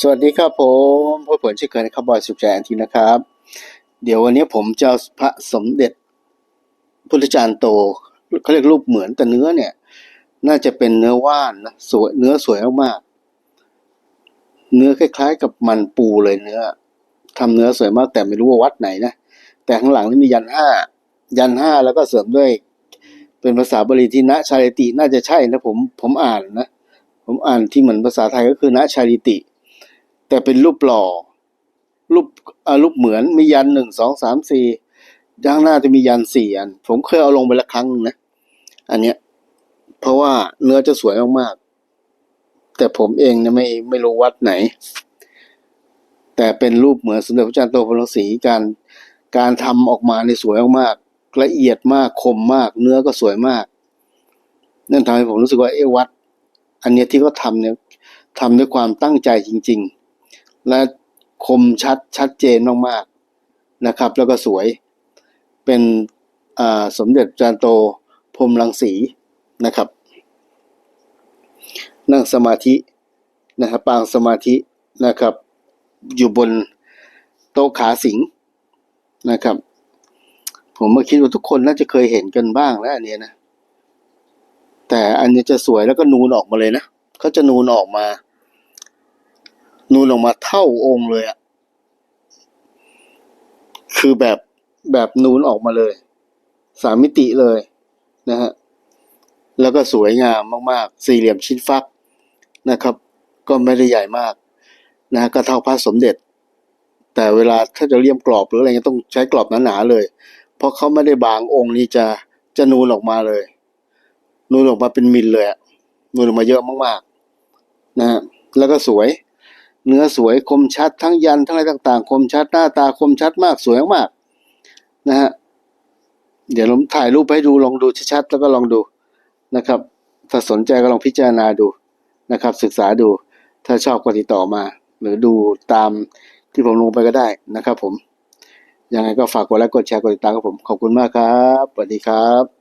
สวัสดีครับผมพ่อผลชื่อเคยนะครับบอยสุขใจอันทีนะครับ เดี๋ยววันนี้ผมจะพระสมเด็จพุทธจารย์โตเขาเรียกรูปเหมือนแต่เนื้อเนี่ย น่าจะเป็นเนื้อว่านนะสวยเนื้อสวยมากๆเนื้อคล้าย ๆ กับมันปูเลยเนื้อทำเนื้อสวยมากแต่ไม่รู้ว่าวัดไหนนะแต่ข้างหลังนี่มียันห้ายันห้าแล้วก็เสริมด้วย เป็นภาษาบาลีที่นะชาลิติน่าจะใช่นะผมผมอ่านนะผมอ่านที่เหมือนภาษาไทยก็คือนะชาลิติ แต่เป็นรูปหล่อ รูปรูปเหมือนมียันหนึ่งสองสามสี่ด้านหน้าจะมียันสี่อัน ผมเคยเอาลงไปละครั้งนะ อันเนี้ย เพราะว่าเนื้อจะสวยมากๆ แต่ผมเองเนี่ยไม่ไม่รู้วัดไหน แต่เป็นรูปเหมือนสมเด็จพระเจ้าโตพระศรีการการทำออกมาในสวยมากๆละเอียดมากคมมาก เนื้อก็สวยมาก นั่นทำให้ผมรู้สึกว่าเอวัด อันเนี้ยที่เขาทำเนี่ยทำด้วยความตั้งใจจริง ๆ และคมชัดชัดเจนมากๆนะครับ แล้วก็สวยเป็นสมเด็จจาร์โตพรมรังสีนะครับ นั่งสมาธินะครับปางสมาธินะครับ อยู่บนโต๊ะขาสิงนะครับ ผมก็คิดว่าทุกคนน่าจะเคยเห็นกันบ้างแล้วอันเนี้ยนะแต่อันนี้จะสวยแล้วก็นูนออกมาเลยนะเขาจะนูนออกมา นูนออกมาเท่าองค์เลยอะคือแบบแบบนูนออกมาเลย สามมิติเลยนะฮะแล้วก็สวยงามมาก ๆ สี่เหลี่ยมชิ้นฟักนะครับ ก็ไม่ได้ใหญ่มากนะฮะก็เท่าพระสมเด็จ แต่เวลาถ้าจะเลี่ยมกรอบหรืออะไรเงี้ยต้องใช้กรอบหนาๆเลย เพราะเขาไม่ได้บางองค์นี้จะจะนูนออกมาเลย นูนออกมาเป็นมิลเลยอะนูนออกมาเยอะมากๆนะฮะแล้วก็สวย เนื้อสวยคมชัดทั้งยันทั้งอะไรต่าง ๆ คมชัดหน้าตาคมชัดมากสวยมากนะฮะเดี๋ยวผมถ่ายรูปให้ดูลองดูชัดๆแล้วก็ลองดูนะครับ ถ้าสนใจก็ลองพิจารณาดูนะครับ ศึกษาดูถ้าชอบก็ติดต่อมา หรือดูตามที่ผมลงไปก็ได้นะครับ ผมยังไงก็ฝากกดไลค์กดแชร์กดติดตามกับผมขอบคุณมากครับสวัสดีครับ